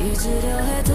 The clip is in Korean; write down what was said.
잊으려 해도